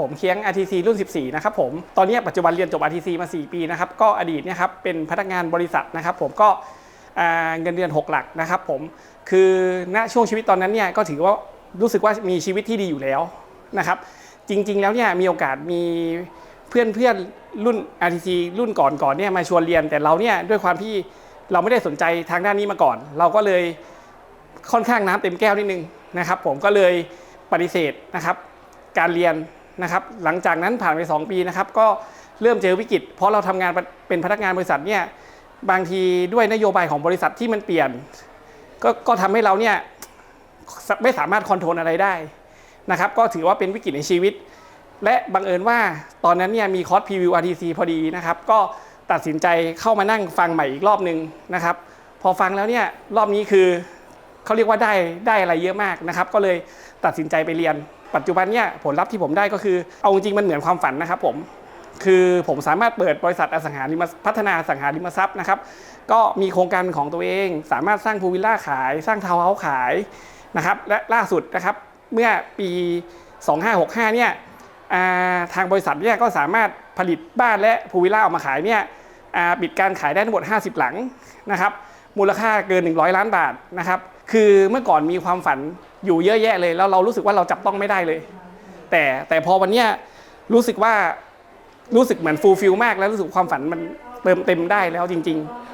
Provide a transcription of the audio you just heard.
ผมเคียง RTC รุ่น 14 นะครับผม ตอนนี้ปัจจุบันเรียนจบ RTC มา 4 ปีนะครับ ก็อดีตเนี่ยครับเป็นพนักงานบริษัทนะครับผมก็เงินเดือน 6 หลักนะครับผม คือณช่วงชีวิตตอนนั้นเนี่ยก็ถือว่ารู้สึกว่ามีชีวิตที่ดีอยู่แล้วนะครับ จริง ๆ แล้วเนี่ยมีโอกาสมีเพื่อนเพื่อนรุ่น RTC รุ่นก่อนก่อนๆเนี่ยมาชวนเรียนแต่เราเนี่ยด้วยความที่เราไม่ได้สนใจทางด้านนี้มาก่อน เราก็เลยค่อนข้างน้ำเต็มแก้วนิดนึงนะครับ ผมก็เลยปฏิเสธนะครับ การเรียน นะครับหลังจากนั้นผ่านไป 2 ปีนะครับก็เริ่มเจอวิกฤต เพราะเราทำงานเป็นพนักงานบริษัทเนี่ยบางทีด้วยนโยบายของบริษัทที่มันเปลี่ยน ก็ก็ทำให้เราเนี่ยไม่สามารถคอนโทรลอะไรได้นะครับก็ถือว่าเป็นวิกฤตในชีวิต และบังเอิญว่าตอนนั้นเนี่ยมีคอร์สพรีวิว RTC พอดีนะครับก็ตัดสินใจเข้ามานั่งฟังใหม่อีกรอบหนึ่งนะครับ พอฟังแล้วเนี่ยรอบนี้คือ เขาเรียกว่าได้ได้อะไรเยอะมากนะครับ ก็เลยตัดสินใจไปเรียน ปัจจุบันเนี่ยผลลัพธ์ที่ผมได้ก็คือ เอาจริงมันเหมือนความฝันนะครับผมคือผมสามารถเปิดบริษัทอสังหาริมพ์พัฒนาอสังหาริมทรัพย์นะครับ ก็มีโครงการของตัวเอง สามารถสร้างพูลวิลล่าขาย สร้างทาวน์เฮาส์ขายนะครับ และล่าสุดนะครับเมื่อปี 2565 เนี่ยทางบริษัทเนี่ยก็สามารถผลิตบ้านและพูลวิลล่าออกมาขายเนี่ยปิดการขายได้ทั้งหมด 50 หลังนะครับ มูลค่าเกิน 100 ล้านบาทนะครับ คือเมื่อก่อนมีความฝันอยู่เยอะแยะเลย แล้วเรารู้สึกว่าเราจับต้องไม่ได้เลย แต่แต่พอวันเนี้ยรู้สึกว่ารู้สึกเหมือนฟูลฟิลมากแล้วรู้สึกความฝันมันเติมเต็มได้แล้วจริง ๆ